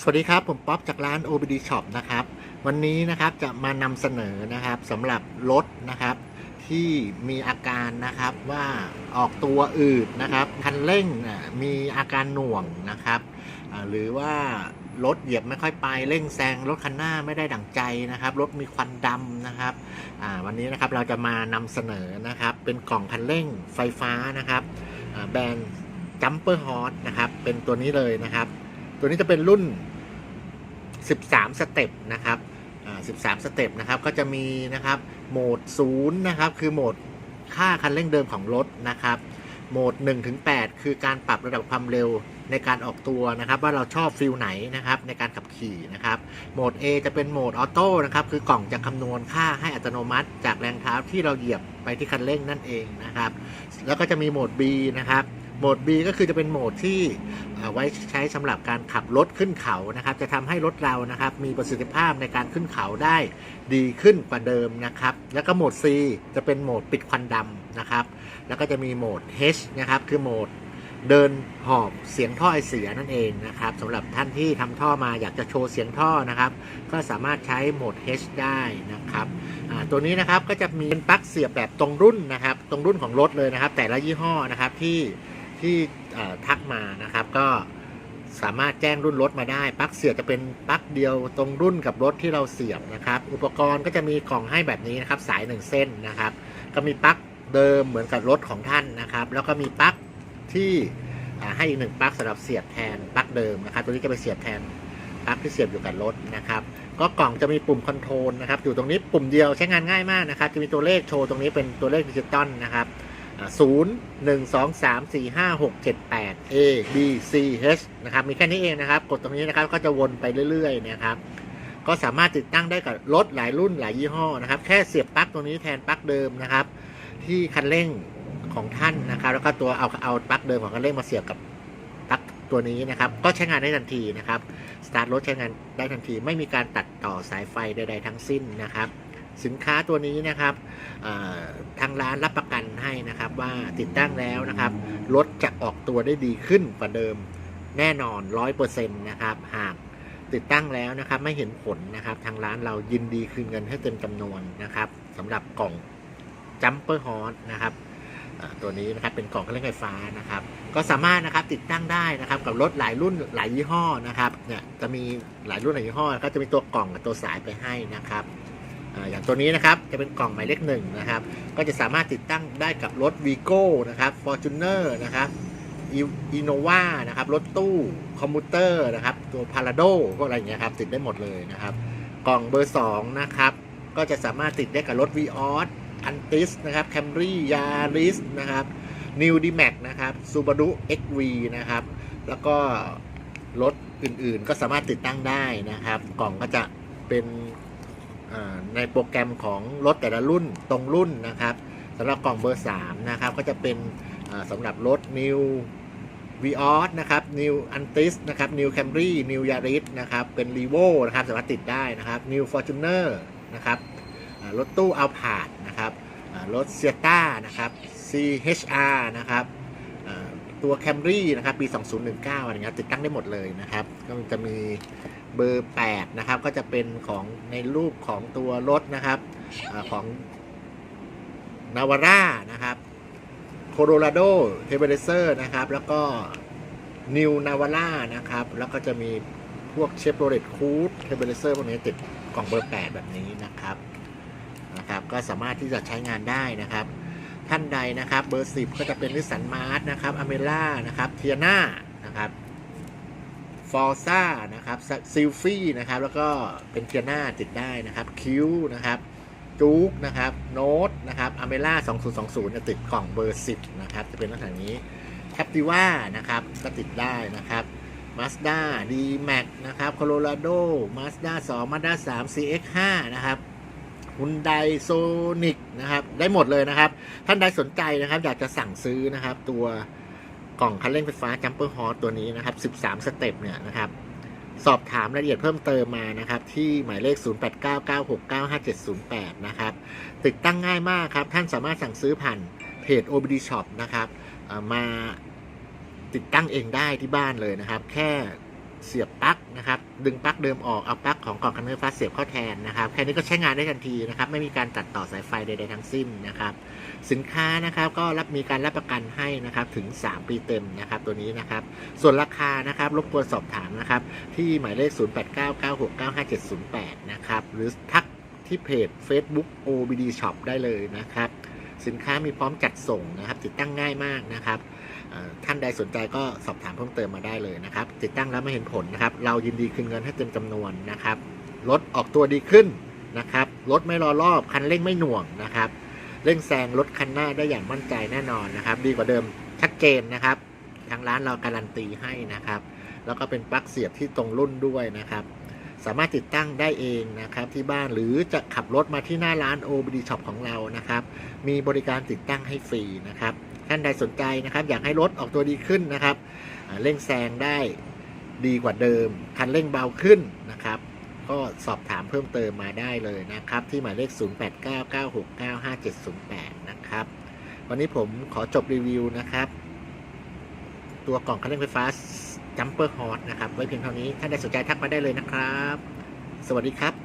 สวัสดีครับ ผมป๊อปจากร้าน OBD Shop นะครับ วันนี้นะครับจะมานำเสนอนะครับสำหรับรถนะครับที่มีอาการนะครับว่าออกตัวอืดนะครับคันเร่งมีอาการหน่วงนะครับ หรือว่ารถเหยียบไม่ค่อยไปเร่งแซงรถคันหน้าไม่ได้ดั่งใจนะครับรถมีควันดำนะครับวันนี้นะครับเราจะมานำเสนอนะครับเป็นกล่องคันเร่งไฟฟ้านะครับแบรนด์ Jumper Horse นะครับเป็นตัวนี้เลยนะครับ ตัวนี้จะเป็นรุ่น 13 สเต็ปนะครับอ่า13 สเต็ปนะครับ ก็จะมีนะครับ โหมด 0 นะครับ คือโหมดค่าคันเร่งเดิมของรถนะครับ โหมด1ถึง8คือการปรับระดับความเร็วในการออกตัวนะครับ ว่าเราชอบฟิลไหนนะครับในการขับขี่นะครับ โหมด A จะเป็นโหมดออโต้นะครับ คือกล่องจะคำนวณค่าให้อัตโนมัติ จากแรงเท้าที่เราเหยียบไปที่คันเร่งนั่นเองนะครับ แล้วก็จะมีโหมด B นะครับ โหมด B ก็คือจะเป็นโหมดที่ไว้ใช้สำหรับการขับรถขึ้นเขานะครับ จะทำให้รถเรานะครับมีประสิทธิภาพในการขึ้นเขาได้ดีขึ้นกว่าเดิมนะครับ แล้วก็โหมด C จะเป็นโหมดปิดควันดำนะครับ แล้วก็จะมีโหมด H นะครับ คือโหมดเดินหอบเสียงท่อไอเสียนั่นเองนะครับสำหรับท่านที่ทำท่อมาอยากจะโชว์เสียงท่อนะครับ ก็สามารถใช้โหมด H ได้นะครับตัวนี้นะครับก็จะมีเป็นปลั๊กเสียบแบบตรงรุ่นนะครับ ตรงรุ่นของรถเลยนะครับ แต่ละยี่ห้อนะครับที่ ที่ทักมานะครับ ก็สามารถแจ้งรุ่นรถมาได้ปลั๊กเสียบจะเป็นปลั๊กเดียวตรงรุ่นกับรถที่เราเสียบนะครับ อุปกรณ์ก็จะมีกล่องให้แบบนี้นะครับ สายหนึ่งเส้นนะครับ ก็มีปลั๊กเดิมเหมือนกับรถของท่านนะครับ แล้วก็มีปลั๊กที่ให้อีกหนึ่งปลั๊กสำหรับเสียบแทนปลั๊กเดิมนะครับ ตัวนี้จะไปเสียบแทนปลั๊กที่เสียบอยู่กับรถนะครับ ก็กล่องจะมีปุ่มคอนโทรลนะครับ อยู่ตรงนี้ปุ่มเดียวใช้งานง่ายมากนะครับ จะมีตัวเลขโชว์ตรงนี้เป็นตัวเลขดิจิตอลนะครับ ศูนย์หนึ่งสองสามสี่ห้าหกเจ็ดแปด A B C H นะครับ มีแค่นี้เองนะครับ กดตรงนี้นะครับก็จะวนไปเรื่อยๆนะครับ ก็สามารถติดตั้งได้กับรถหลายรุ่นหลายยี่ห้อนะครับ แค่เสียบปลั๊กตรงนี้แทนปลั๊กเดิมนะครับ ที่คันเร่งของท่านนะครับ แล้วก็ตัวเอาเอาปลั๊กเดิมของคันเร่งมาเสียบกับปลั๊กตัวนี้นะครับ ก็ใช้งานได้ทันทีนะครับ สตาร์ทรถใช้งานได้ทันที ไม่มีการตัดต่อสายไฟใดๆทั้งสิ้นนะครับ สินค้าตัวนี้นะครับทางร้านรับประกันให้นะครับว่าติดตั้งแล้วนะครับรถจะออกตัวได้ดีขึ้นกว่าเดิมแน่นอน 100%นะครับหากติดตั้งแล้วนะครับไม่เห็นผลนะครับทางร้านเรายินดีคืนเงินให้เต็มจำนวนนะครับสำหรับกล่อง Jumper Horse นะครับตัวนี้นะครับเป็นกล่องเครื่องไฟฟ้านะครับ ก็สามารถนะครับติดตั้งได้นะครับกับรถหลายรุ่นหลายยี่ห้อนะครับเนี่ยจะมีหลายรุ่นหลายยี่ห้อก็จะมีตัวกล่องกับตัวสายไปให้นะครับ อย่างตัวนี้นะครับจะเป็นกล่องหมายเลขหนึ่งนะครับ ก็จะสามารถติดตั้งได้กับรถ v ีโก้นะครับ Fortuner นะครับอีโนวานะครับ รถตู้คอมมูเตอร์นะครับ ตัวพาราโดพวกอะไรอย่างเงี้ยครับ ติดได้หมดเลยนะครับ กล่องเบอร์ 2 นะครับ ก็จะสามารถติดได้กับรถ v ีออสอันติสนะครับแคมรี่ยาริสนะครับ New d m a x นะครับ Subaru XV นะครับ แล้วก็รถอื่นๆ ก็สามารถติดตั้งได้นะครับ กล่องก็จะเป็น ในโปรแกรมของรถแต่ละรุ่นตรงรุ่นนะครับสำหรับกล่องเบอร์3นะครับก็จะเป็นสำหรับรถ New v ีออสนะครับ New Antis นะครับ New Camry New Yaris นะครับ เป็น r e v o นะครับสามารถติดได้นะครับ New Fortuner นะครับรถตู้ Alphard นะครับอ่ารถ s i e t a นะครับ CHR นะครับตัว Camry นะครับ ปี 2019 อะไรเงี้ยติดตั้งได้หมดเลยนะครับ ก็จะมี เบอร์ 8 นะครับ ก็จะเป็นของในรูปของตัวรถนะครับอของ Navara นะครับ Colorado t e r r a c e r นะครับ แล้วก็ New Navara นะครับ แล้วก็จะมีพวก Chevrolet Cruze t e r r a c e r พวกนี้ติดกล่องเบอร์ 8 แบบนี้นะครับนะครับ ก็สามารถที่จะใช้งานได้นะครับ ท่านใดนะครับ เบอร์ 10 ก็จะเป็นนิสสันมาร์ s นะครับอเมร่านะครับเทียนานะครับ ฟอร์ซ่านะครับซิลฟี่นะครับ แล้วก็เป็นเทียนาติดได้นะครับ คิวนะครับจู๊กนะครับ โน้ตนะครับอเมร่า2020จะติดกล่องเบอร์ 10 นะครับ จะเป็นลักษณะนี้แคปติว่านะครับ ก็ติดได้นะครับมาสด้าดีแม็กนะครับโคโลราโดมาสด้า2มาสด้า3 CX5 นะครับฮุนไดโซนิกนะครับ ได้หมดเลยนะครับ ท่านใดสนใจนะครับ อยากจะสั่งซื้อนะครับ ตัว กล่องคันเร่งไฟฟ้าจัมเปอร์ฮอ e ตัวนี้นะครับ 13 สเต็ปเนี่ยนะครับ สอบถามรายละเอียดเพิ่มเติมมานะครับ ที่หมายเลข 0899695708 นะครับ ติดตั้งง่ายมากครับ ท่านสามารถสั่งซื้อผ่านเพจ OBD Shop นะครับ มาติดตั้งเองได้ที่บ้านเลยนะครับ แค่ เสียบปลั๊กนะครับ ดึงปลั๊กเดิมออก เอาปลั๊กของกล่องคันเนอร์ฟ้าเสียบเข้าแทนนะครับ แค่นี้ก็ใช้งานได้ทันทีนะครับ ไม่มีการตัดต่อสายไฟใดๆทั้งสิ้นนะครับ สินค้านะครับก็รับมีการรับประกันให้นะครับถึง 3 ปีเต็มนะครับตัวนี้นะครับ ส่วนราคานะครับรบกวนสอบถามนะครับ ที่หมายเลข 0899695708 นะครับ หรือทักที่เพจ Facebook OBD Shop ได้เลยนะครับ สินค้ามีพร้อมจัดส่งนะครับ ติดตั้งง่ายมากนะครับ ท่านใดสนใจก็สอบถามเพิ่มเติมมาได้เลยนะครับ ติดตั้งแล้วไม่เห็นผลนะครับ เรายินดีคืนเงินให้เต็มจำนวนนะครับรถออกตัวดีขึ้นนะครับรถไม่รอรอบคันเร่งไม่หน่วงนะครับ เร่งแซงรถคันหน้าได้อย่างมั่นใจแน่นอนนะครับ ดีกว่าเดิมชัดเจนนะครับ ทางร้านเราการันตีให้นะครับ แล้วก็เป็นปลั๊กเสียบที่ตรงรุ่นด้วยนะครับ สามารถติดตั้งได้เองนะครับที่บ้านหรือจะขับรถมาที่หน้าร้าน OBD Shop ของเรานะครับ มีบริการติดตั้งให้ฟรีนะครับ ท่านใดสนใจนะครับ อยากให้รถออกตัวดีขึ้นนะครับเร่งแซงได้ดีกว่าเดิม คันเร่งเบาขึ้นนะครับ ก็สอบถามเพิ่มเติมมาได้เลยนะครับ ที่หมายเลข 0899695708 นะครับ วันนี้ผมขอจบรีวิวนะครับ ตัวกล่องคันเร่งไฟฟ้า Jumper Hot นะครับ ไว้เพียงเท่านี้ ท่านใดสนใจทักมาได้เลยนะครับ สวัสดีครับ